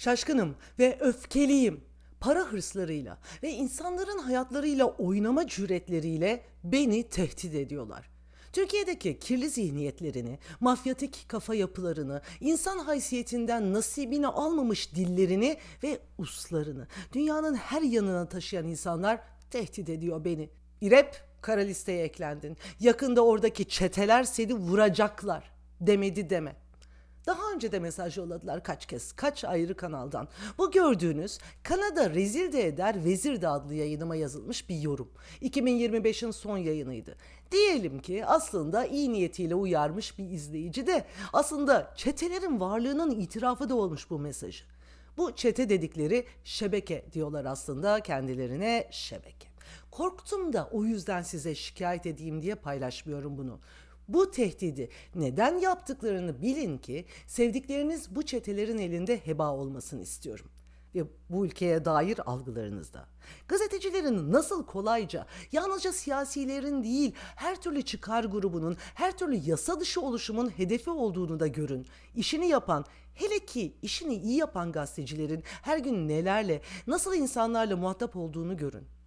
Şaşkınım ve öfkeliyim. Para hırslarıyla ve insanların hayatlarıyla oynama cüretleriyle beni tehdit ediyorlar. Türkiye'deki kirli zihniyetlerini, mafyatik kafa yapılarını, insan haysiyetinden nasibini almamış dillerini ve uslarını dünyanın her yanına taşıyan insanlar tehdit ediyor beni. İrep kara listeye eklendin. Yakında oradaki çeteler seni vuracaklar demedi deme. Daha önce de mesaj yolladılar kaç kez, kaç ayrı kanaldan. Bu gördüğünüz Kanada Rezil de Eder Vezir de adlı yayınıma yazılmış bir yorum. 2025'in son yayınıydı. Diyelim ki aslında iyi niyetiyle uyarmış bir izleyici de aslında çetelerin varlığının itirafı da olmuş bu mesajı. Bu çete dedikleri şebeke diyorlar aslında kendilerine şebeke. Korktum da o yüzden size şikayet edeyim diye paylaşmıyorum bunu. Bu tehdidi neden yaptıklarını bilin ki sevdikleriniz bu çetelerin elinde heba olmasını istiyorum. Ve bu ülkeye dair algılarınızda. Gazetecilerin nasıl kolayca yalnızca siyasilerin değil her türlü çıkar grubunun, her türlü yasa dışı oluşumun hedefi olduğunu da görün. İşini yapan, hele ki işini iyi yapan gazetecilerin her gün nelerle, nasıl insanlarla muhatap olduğunu görün.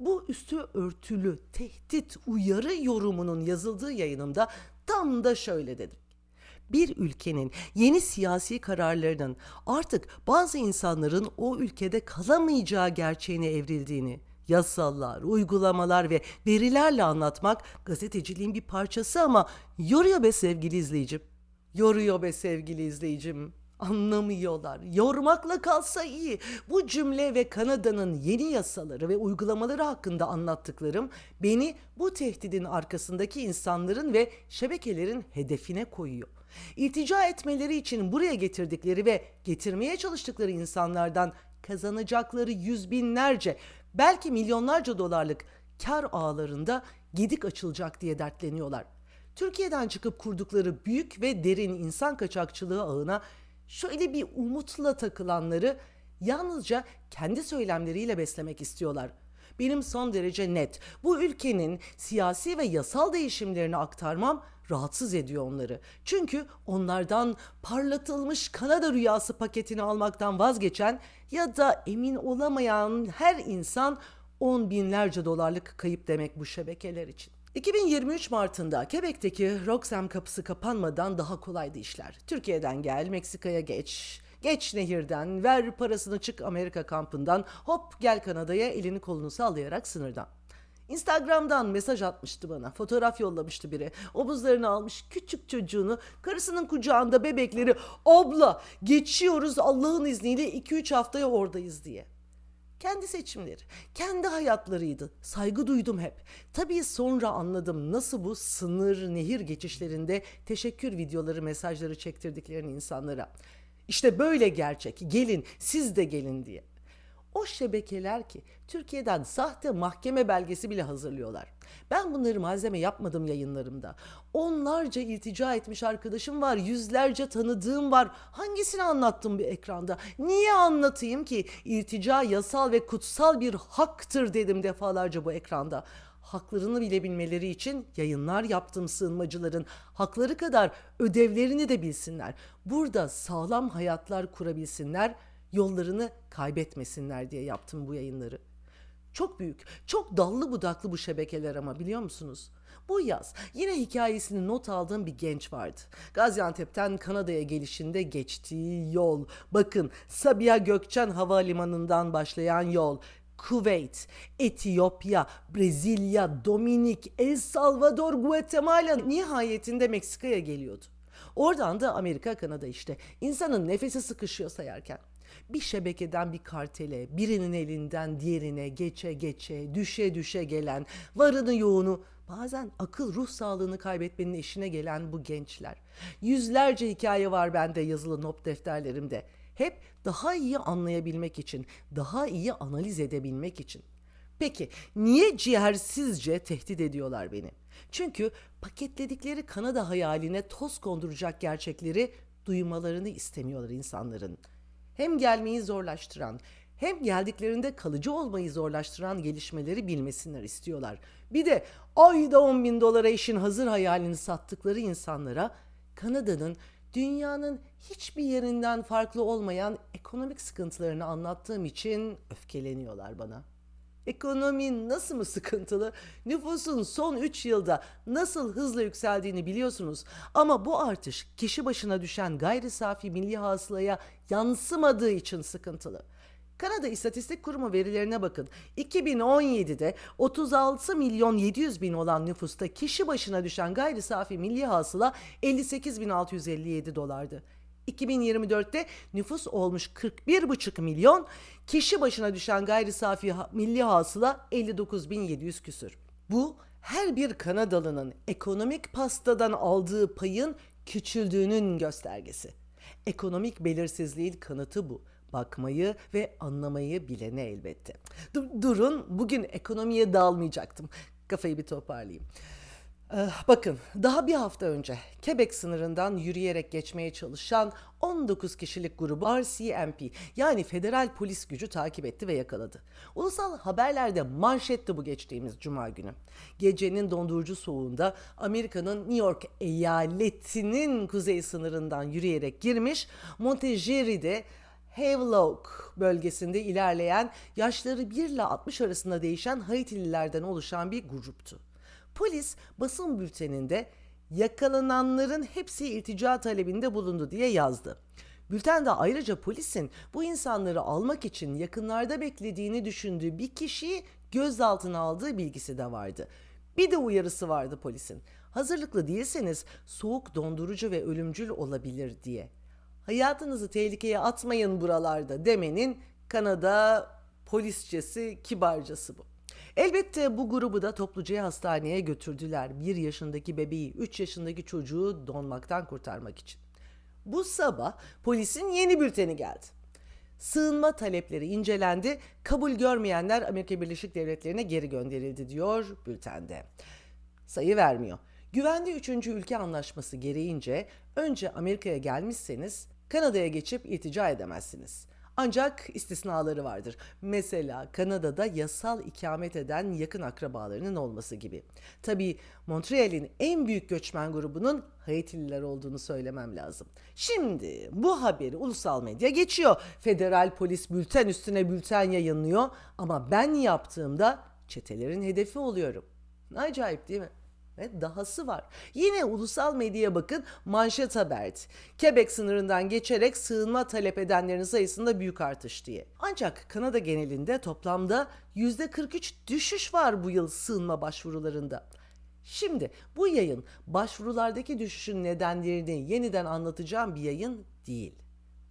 Bu üstü örtülü tehdit uyarı yorumunun yazıldığı yayınımda tam da şöyle dedim. Bir ülkenin yeni siyasi kararlarının artık bazı insanların o ülkede kalamayacağı gerçeğine evrildiğini, yasalar, uygulamalar ve verilerle anlatmak gazeteciliğin bir parçası ama yoruyor be sevgili izleyicim. Yoruyor be sevgili izleyicim. Anlamıyorlar. Yormakla kalsa iyi. Bu cümle ve Kanada'nın yeni yasaları ve uygulamaları hakkında anlattıklarım beni bu tehdidin arkasındaki insanların ve şebekelerin hedefine koyuyor. İltica etmeleri için buraya getirdikleri ve getirmeye çalıştıkları insanlardan kazanacakları yüz binlerce belki milyonlarca dolarlık kar ağlarında gidik açılacak diye dertleniyorlar. Türkiye'den çıkıp kurdukları büyük ve derin insan kaçakçılığı ağına şöyle bir umutla takılanları yalnızca kendi söylemleriyle beslemek istiyorlar. Benim son derece net. Bu ülkenin siyasi ve yasal değişimlerini aktarmam rahatsız ediyor onları. Çünkü onlardan parlatılmış Kanada rüyası paketini almaktan vazgeçen ya da emin olamayan her insan on binlerce dolarlık kayıp demek bu şebekeler için. 2023 Mart'ında Quebec'teki Roxham kapısı kapanmadan daha kolaydı işler. Türkiye'den gel, Meksika'ya geç, geç nehirden, ver parasını çık Amerika kampından, hop gel Kanada'ya elini kolunu sallayarak sınırdan. Instagram'dan mesaj atmıştı bana. Fotoğraf yollamıştı biri. Omuzlarını almış küçük çocuğunu, karısının kucağında bebekleri. Abla geçiyoruz Allah'ın izniyle 2-3 haftaya oradayız diye. Kendi seçimleri, kendi hayatlarıydı. Saygı duydum hep. Tabii sonra anladım nasıl bu sınır, nehir geçişlerinde teşekkür videoları, mesajları çektirdiklerini insanlara. İşte böyle gerçek. Gelin, siz de gelin diye. O şebekeler ki Türkiye'den sahte mahkeme belgesi bile hazırlıyorlar. Ben bunları malzeme yapmadım yayınlarımda. Onlarca iltica etmiş arkadaşım var, yüzlerce tanıdığım var. Hangisini anlattım bir ekranda? Niye anlatayım ki? İltica yasal ve kutsal bir haktır dedim defalarca bu ekranda haklarını bile bilmeleri için yayınlar yaptım sığınmacıların hakları kadar ödevlerini de bilsinler. Burada sağlam hayatlar kurabilsinler, yollarını kaybetmesinler diye yaptım bu yayınları. Çok büyük, çok dallı budaklı bu şebekeler ama biliyor musunuz? Bu yaz yine hikayesini not aldığım bir genç vardı. Gaziantep'ten Kanada'ya gelişinde geçtiği yol. Bakın Sabiha Gökçen Havalimanı'ndan başlayan yol. Kuveyt, Etiyopya, Brezilya, Dominik, El Salvador, Guatemala nihayetinde Meksika'ya geliyordu. Oradan da Amerika, Kanada işte. İnsanın nefesi sıkışıyor sayarken. Bir şebekeden bir kartele, birinin elinden diğerine geçe geçe, düşe düşe gelen, varını yoğunu, bazen akıl ruh sağlığını kaybetmenin eşine gelen bu gençler. Yüzlerce hikaye var bende yazılı not defterlerimde. Hep daha iyi anlayabilmek için, daha iyi analiz edebilmek için. Peki niye ciğersizce tehdit ediyorlar beni? Çünkü paketledikleri Kanada hayaline toz konduracak gerçekleri duymalarını istemiyorlar insanların. Hem gelmeyi zorlaştıran hem geldiklerinde kalıcı olmayı zorlaştıran gelişmeleri bilmesinler istiyorlar. Bir de ayda 10 bin dolara işin hazır hayalini sattıkları insanlara Kanada'nın dünyanın hiçbir yerinden farklı olmayan ekonomik sıkıntılarını anlattığım için öfkeleniyorlar bana. Ekonomi nasıl mı sıkıntılı? Nüfusun son 3 yılda nasıl hızla yükseldiğini biliyorsunuz. Ama bu artış kişi başına düşen gayri safi milli hasılaya yansımadığı için sıkıntılı. Kanada İstatistik Kurumu verilerine bakın. 2017'de 36 milyon 700 bin olan nüfusta kişi başına düşen gayri safi milli hasıla 58.657 dolardı. 2024'te nüfus olmuş 41,5 milyon, kişi başına düşen gayri safi milli hasıla 59.700 küsür. Bu her bir Kanadalı'nın ekonomik pastadan aldığı payın küçüldüğünün göstergesi. Ekonomik belirsizliğin kanıtı bu. Bakmayı ve anlamayı bilene elbette. Dur- durun, bugün ekonomiye dalmayacaktım. Kafayı bir toparlayayım. Eh, Bakın daha bir hafta önce Quebec sınırından yürüyerek geçmeye çalışan 19 kişilik grubu RCMP yani federal polis gücü takip etti ve yakaladı. Ulusal haberlerde manşetti bu geçtiğimiz cuma günü. Gecenin dondurucu soğuğunda Amerika'nın New York eyaletinin kuzey sınırından yürüyerek girmiş Montegeri'de Havelock bölgesinde ilerleyen yaşları 1 ile 60 arasında değişen Haitililerden oluşan bir gruptu. Polis basın bülteninde yakalananların hepsi iltica talebinde bulundu diye yazdı. Bültende ayrıca polisin bu insanları almak için yakınlarda beklediğini düşündüğü bir kişiyi gözaltına aldığı bilgisi de vardı. Bir de uyarısı vardı polisin. Hazırlıklı değilseniz soğuk dondurucu ve ölümcül olabilir diye. Hayatınızı tehlikeye atmayın buralarda demenin Kanada polisçesi kibarcası bu. Elbette bu grubu da topluca hastaneye götürdüler. Bir yaşındaki bebeği, üç yaşındaki çocuğu donmaktan kurtarmak için. Bu sabah polisin yeni bülteni geldi. Sığınma talepleri incelendi, kabul görmeyenler Amerika Birleşik Devletleri'ne geri gönderildi diyor bültende. Sayı vermiyor. Güvenli üçüncü ülke anlaşması gereğince önce Amerika'ya gelmişseniz Kanada'ya geçip iltica edemezsiniz. Ancak istisnaları vardır. Mesela Kanada'da yasal ikamet eden yakın akrabalarının olması gibi. Tabii Montreal'in en büyük göçmen grubunun Haitililer olduğunu söylemem lazım. Şimdi bu haberi ulusal medya geçiyor. Federal polis bülten üstüne bülten yayınlıyor ama ben yaptığımda çetelerin hedefi oluyorum. Acayip değil mi? Ve dahası var. Yine ulusal medyaya bakın manşet haberdi. Quebec sınırından geçerek sığınma talep edenlerin sayısında büyük artış diye. Ancak Kanada genelinde toplamda %43 düşüş var bu yıl sığınma başvurularında. Şimdi bu yayın başvurulardaki düşüşün nedenlerini yeniden anlatacağım bir yayın değil.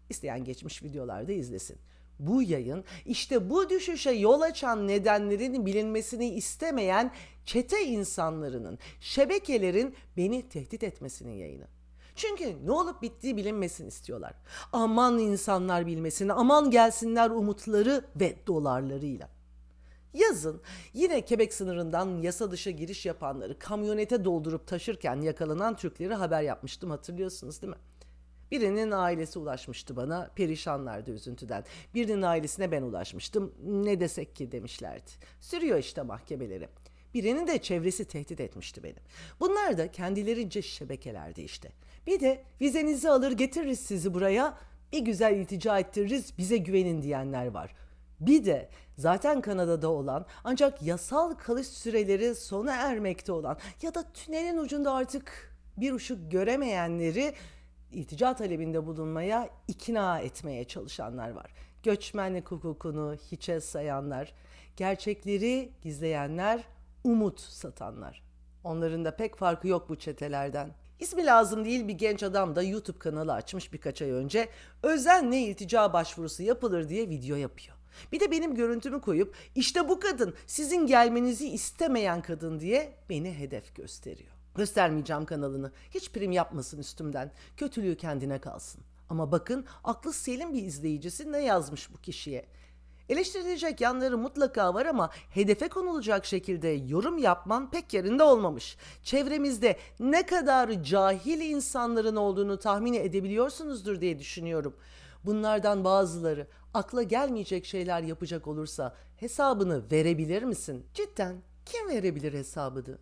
İsteyen geçmiş videolarda izlesin. Bu yayın işte bu düşüşe yol açan nedenlerin bilinmesini istemeyen çete insanlarının, şebekelerin beni tehdit etmesinin yayını. Çünkü ne olup bittiği bilinmesin istiyorlar. Aman insanlar bilmesin, aman gelsinler umutları ve dolarlarıyla. Yazın yine Quebec sınırından yasa dışı giriş yapanları kamyonete doldurup taşırken yakalanan Türkleri haber yapmıştım hatırlıyorsunuz değil mi? Birinin ailesi ulaşmıştı bana, perişanlardı üzüntüden. Birinin ailesine ben ulaşmıştım, ne desek ki demişlerdi. Sürüyor işte mahkemeleri. Birinin de çevresi tehdit etmişti beni. Bunlar da kendilerince şebekelerdi işte. Bir de vizenizi alır getiririz sizi buraya, bir güzel iltica ettiririz, bize güvenin diyenler var. Bir de zaten Kanada'da olan ancak yasal kalış süreleri sona ermekte olan ya da tünelin ucunda artık bir ışık göremeyenleri iltica talebinde bulunmaya ikna etmeye çalışanlar var. Göçmenlik hukukunu hiçe sayanlar, gerçekleri gizleyenler, umut satanlar. Onların da pek farkı yok bu çetelerden. İsmi lazım değil bir genç adam da YouTube kanalı açmış birkaç ay önce özenle iltica başvurusu yapılır diye video yapıyor. Bir de benim görüntümü koyup işte bu kadın sizin gelmenizi istemeyen kadın diye beni hedef gösteriyor. Göstermeyeceğim kanalını. Hiç prim yapmasın üstümden. Kötülüğü kendine kalsın. Ama bakın aklı selim bir izleyicisi ne yazmış bu kişiye. Eleştirilecek yanları mutlaka var ama hedefe konulacak şekilde yorum yapman pek yerinde olmamış. Çevremizde ne kadar cahil insanların olduğunu tahmin edebiliyorsunuzdur diye düşünüyorum. Bunlardan bazıları akla gelmeyecek şeyler yapacak olursa hesabını verebilir misin? Cidden kim verebilir hesabını?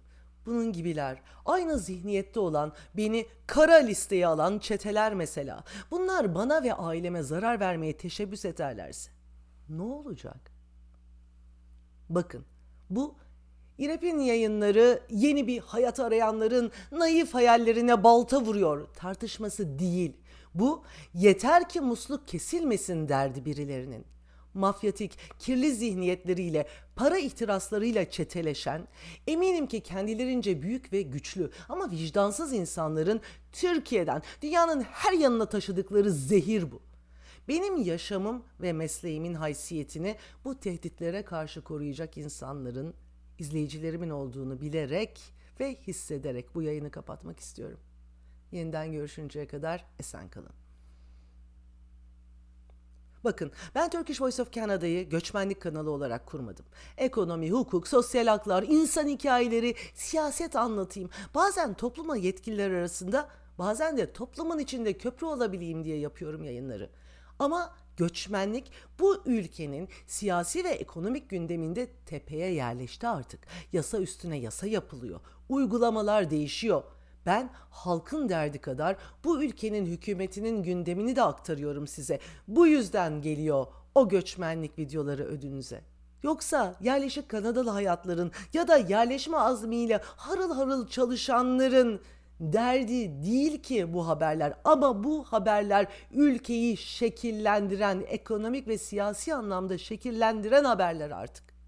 Bunun gibiler, aynı zihniyette olan, beni kara listeye alan çeteler mesela. Bunlar bana ve aileme zarar vermeye teşebbüs ederlerse ne olacak? Bakın, bu İrep'in yayınları yeni bir hayat arayanların naif hayallerine balta vuruyor tartışması değil. Bu yeter ki musluk kesilmesin derdi birilerinin. Mafyatik, kirli zihniyetleriyle, para ihtiraslarıyla çeteleşen, eminim ki kendilerince büyük ve güçlü ama vicdansız insanların Türkiye'den, dünyanın her yanına taşıdıkları zehir bu. Benim yaşamım ve mesleğimin haysiyetini bu tehditlere karşı koruyacak insanların, izleyicilerimin olduğunu bilerek ve hissederek bu yayını kapatmak istiyorum. Yeniden görüşünceye kadar esen kalın. Bakın ben Turkish Voice of Canada'yı göçmenlik kanalı olarak kurmadım. Ekonomi, hukuk, sosyal haklar, insan hikayeleri, siyaset anlatayım. Bazen topluma yetkililer arasında bazen de toplumun içinde köprü olabileyim diye yapıyorum yayınları. Ama göçmenlik bu ülkenin siyasi ve ekonomik gündeminde tepeye yerleşti artık. Yasa üstüne yasa yapılıyor. Uygulamalar değişiyor. Ben halkın derdi kadar bu ülkenin hükümetinin gündemini de aktarıyorum size. Bu yüzden geliyor o göçmenlik videoları ödünüze. Yoksa yerleşik Kanadalı hayatların ya da yerleşme azmiyle harıl harıl çalışanların derdi değil ki bu haberler ama bu haberler ülkeyi şekillendiren, ekonomik ve siyasi anlamda şekillendiren haberler artık.